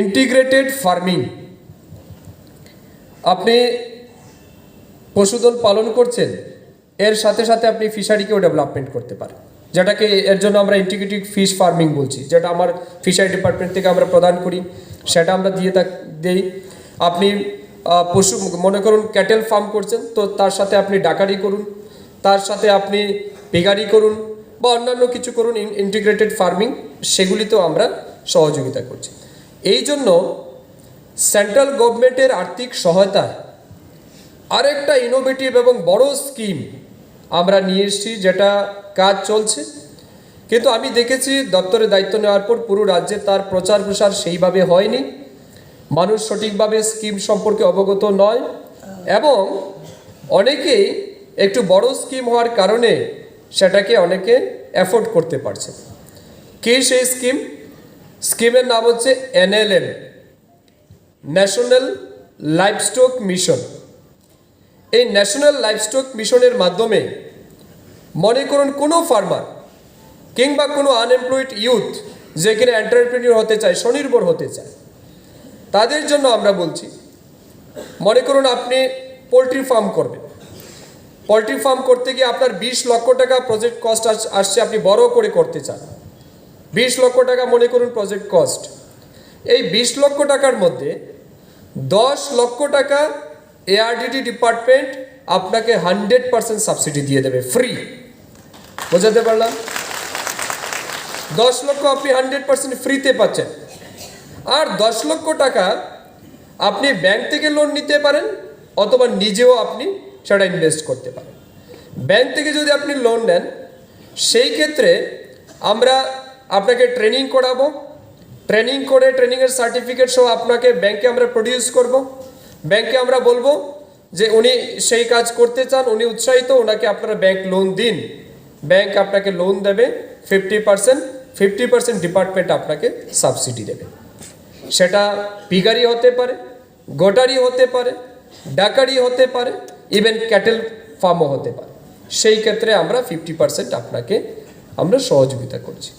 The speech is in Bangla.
Integrated farming. আপনি পশুধন পালন করছেন, এর সাথে সাথে আপনি ফিশারিকেও ডেভেলপমেন্ট করতে পারেন। যেটাকে এর জন্য আমরা ইন্টিগ্রেটেড ফিশ ফার্মিং বলছি, যেটা আমার ফিশারি ডিপার্টমেন্ট থেকে আমরা প্রদান করি, সেটা আমরা দিয়ে থাক, দিই। আপনি পশু, মনে করুন ক্যাটেল ফার্ম করছেন, তো তার সাথে আপনি ডাকারি করুন, তার সাথে আপনি পেগারি করুন, বা অন্যান্য কিছু করুন ইন্টিগ্রেটেড ফার্মিং, সেগুলিতেও আমরা সহযোগিতা করছি। এই জন্য সেন্ট্রাল গভর্নমেন্টের আর্থিক সহায়তায় আরেকটা ইনোভেটিভ এবং বড় স্কিম আমরা নিয়ে এসেছি, যেটা কাজ চলছে। কিন্তু আমি দেখেছি দপ্তরে দায়িত্ব নেওয়ার পর পুরো রাজ্যে তার প্রচার প্রসার সেইভাবে হয়নি। মানুষ সঠিকভাবে স্কিম সম্পর্কে অবগত নয় এবং অনেকেই একটু বড় স্কিম হওয়ার কারণে সেটাকে অনেকে অ্যাফোর্ড করতে পারছে। কে সেই স্কিম স্কিমের নাম হচ্ছে এনএলএম, ন্যাশনাল লাইভস্টক মিশন। এই ন্যাশনাল লাইভস্টক মিশনের মাধ্যমে মনে করুন কোনো ফার্মার কিংবা কোনো আনএমপ্লয়েড ইউথ যেখানে এন্টারপ্রেনিয়র হতে চায়, স্বনির্ভর হতে চায়, তাদের জন্য আমরা বলছি, মনে করুন আপনি পোলট্রি ফার্ম করবেন। পোলট্রি ফার্ম করতে গিয়ে আপনার বিশ লক্ষ টাকা প্রজেক্ট কস্ট আসছে, আপনি বড় করে করতে চান। বিশ লক্ষ টাকা মনে করুন প্রজেক্ট কস্ট এই বিশ লক্ষ টাকার মধ্যে দশ লক্ষ টাকা এআরডিডি ডিপার্টমেন্ট আপনাকে হান্ড্রেড পার্সেন্ট সাবসিডি দিয়ে দেবে ফ্রি বোঝাতে পারলাম? দশ লক্ষ আপনি হান্ড্রেড পার্সেন্ট ফ্রিতে পাচ্ছেন। আর দশ লক্ষ টাকা আপনি ব্যাংক থেকে লোন নিতে পারেন, অথবা নিজেও আপনি সেটা ইনভেস্ট করতে পারেন। ব্যাংক থেকে যদি আপনি লোন নেন, সেই ক্ষেত্রে আমরা আপনাকে ট্রেনিং করাবো। ট্রেনিং করে ট্রেনিংয়ের সার্টিফিকেট সহ আপনাকে ব্যাংকে আমরা প্রডিউস করব। ব্যাংকে আমরা বলব যে উনি সেই কাজ করতে চান, উনি উৎসাহিত, ওনাকে আপনারা ব্যাংক লোন দিন। ব্যাংক আপনাকে লোন দেবে fifty percent fifty percent department আপনাকে সাবসিডি দেবে। সেটা পিগারি হতে পারে, গোটারি হতে পারে, ডাকারি হতে পারে ইভেন ক্যাটেল ফার্মও হতে পারে। সেই ক্ষেত্রে আমরা ফিফটি পার্সেন্ট আপনাকে আমরা সহযোগিতা করছি।